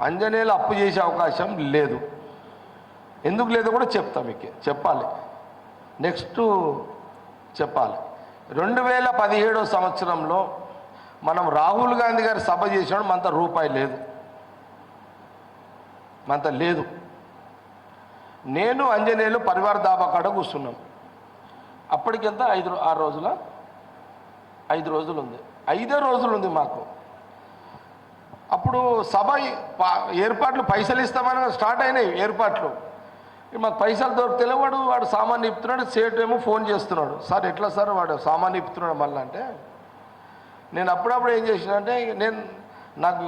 అంజనేయులు అప్పు చేసే అవకాశం లేదు. ఎందుకు లేదో కూడా చెప్తా మీకు. చెప్పాలి. నెక్స్ట్ చెప్పాలి. రెండు వేల పదిహేడో సంవత్సరంలో మనం రాహుల్ గాంధీ గారు సభ చేసినాడు మనత రూపాయి లేదు. మనత లేదు. నేను అంజనేయులు పరివార దాబా కాడ కూర్చున్నాం. అప్పటికెంత? ఐదు ఆ ఆరు రోజుల? ఐదు రోజులు ఉంది ఐదే రోజులు ఉంది మాకు. అప్పుడు సభ ఏర్పాట్లు పైసలు ఇస్తామని స్టార్ట్ అయినాయి ఏర్పాట్లు. మాకు పైసలు దొరికితే వాడు వాడు సామాన్ ఇప్పుతున్నాడు సేట్ ఏమో ఫోన్ చేస్తున్నాడు. సార్ ఎట్లా సార్ వాడు సామాన్ ఇప్పుతున్నాడు మళ్ళీ అంటే? నేను అప్పుడప్పుడు ఏం చేసిన అంటే నేను నాకు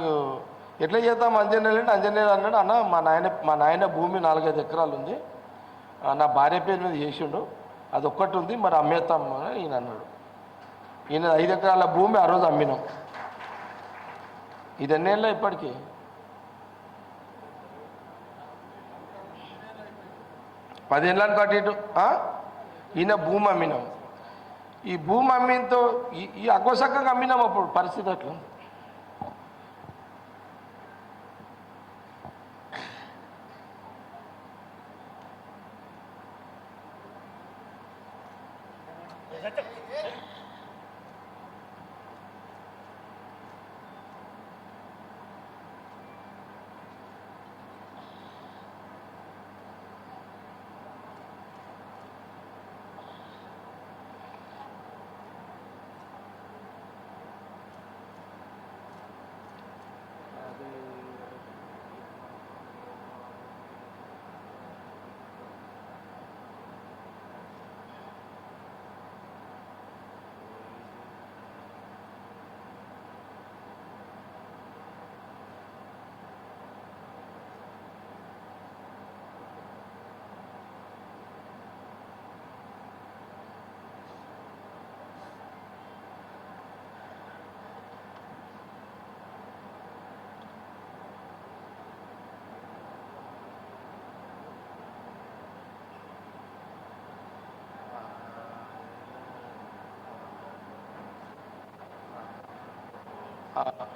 ఎట్లా చేద్దాం అంజనేయులు అంటే అంజనేయులు అన్నాడు అన్న మా నాయన మా నాయన భూమి నాలుగైదు ఎకరాలు ఉంది. నా భార్య పేరు మీద చేసిండు. అది ఒక్కటి ఉంది మరి అమ్మేస్తాం అని ఈయన అన్నాడు. ఈయన ఐదు ఎకరాల భూమి ఆ రోజు అమ్మినాం. ఇది ఎన్నేళ్ళ ఇప్పటికీ పదేళ్ళని కట్టి ఇటు ఆ? ఈయన భూమి అమ్మినాం ఈ భూమి అమ్మినతో ఈ ఈ అమ్మినాం అప్పుడు పరిస్థితి అట్లా ఉంది.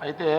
అయితే